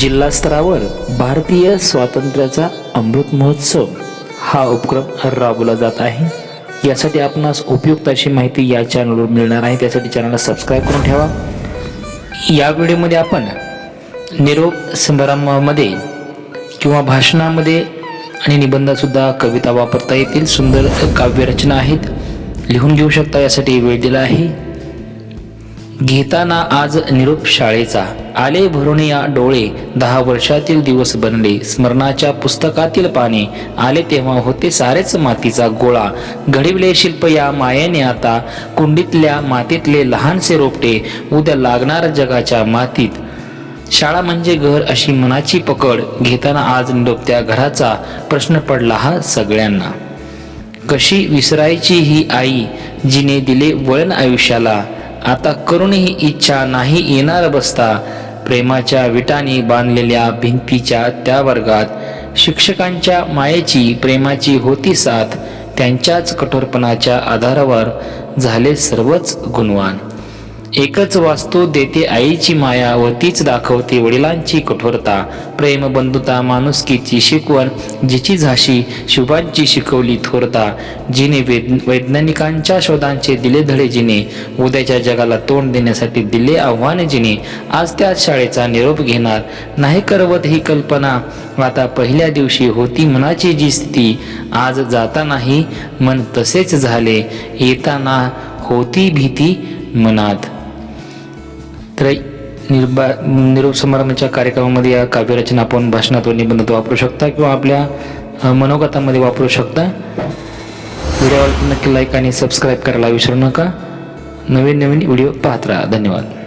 जिल्हा स्तरावर भारतीय स्वातंत्र्याचा अमृत महोत्सव हा उपक्रम राबवला जात आहे. यासाठी आपणास उपयुक्त अशी माहिती या चॅनलवर मिळणार आहे. त्यासाठी चॅनलला सबस्क्राईब करून ठेवा. या व्हिडिओमध्ये आपण निरोप समारंभामध्ये किंवा भाषणामध्ये आणि निबंधासुद्धा कविता वापरता येतील. सुंदर काव्यरचना आहेत. लिहून घेऊ शकता यासाठी वेळ दिला आहे. घेताना आज निरोप शाळेचा. आले भरून या डोळे दहा वर्षातील दिवस बनले. स्मरणाच्या पुस्तकातील पाने आले तेव्हा होते सारेच मातीचा गोळा. घडिवले शिल्प या मायेने आता कुंडीतल्या मातीतले लहानसे रोपटे उद्या लागणार जगाच्या मातीत. शाळा म्हणजे घर अशी मनाची पकड घेताना आज निरोप त्या घराचा प्रश्न पडला हा सगळ्यांना. कशी विसरायची ही आई जिने दिले वळण आयुष्याला? आता करूनही इच्छा नाही येणार बसता. प्रेमाच्या विटाने बांधलेल्या भिंतीच्या त्या वर्गात शिक्षकांच्या मायेची प्रेमाची होती साथ त्यांच्याच कठोरपणाच्या आधारावर झाले सर्वच गुणवान. एकच वास्तू देते आईची माया व तीच दाखवते वडिलांची कठोरता. प्रेम बंधुता माणुसकीची शिकवण जिची झाशी शुभांची शिकवली थोरता. जिने वैज्ञानिकांच्या शोधांचे दिले धडे जिने उद्याच्या जगाला तोंड देण्यासाठी दिले आव्हान जिने. आज त्याच शाळेचा निरोप घेणार नाही करवत ही कल्पना. आता पहिल्या दिवशी होती मनाची जी स्थिती आज जातानाही मन तसेच झाले. येताना होती भीती मनात. तर निर्बा निरोप समारंभाच्या कार्यक्रमामध्ये या काव्यरचना आपण भाषणात व निबंधात वापरू शकता किंवा आपल्या मनोगतामध्ये वापरू शकता. व्हिडिओवर नक्की लाईक आणि सबस्क्राईब करायला विसरू नका. नवीन नवीन व्हिडिओ पाहत राहा. धन्यवाद.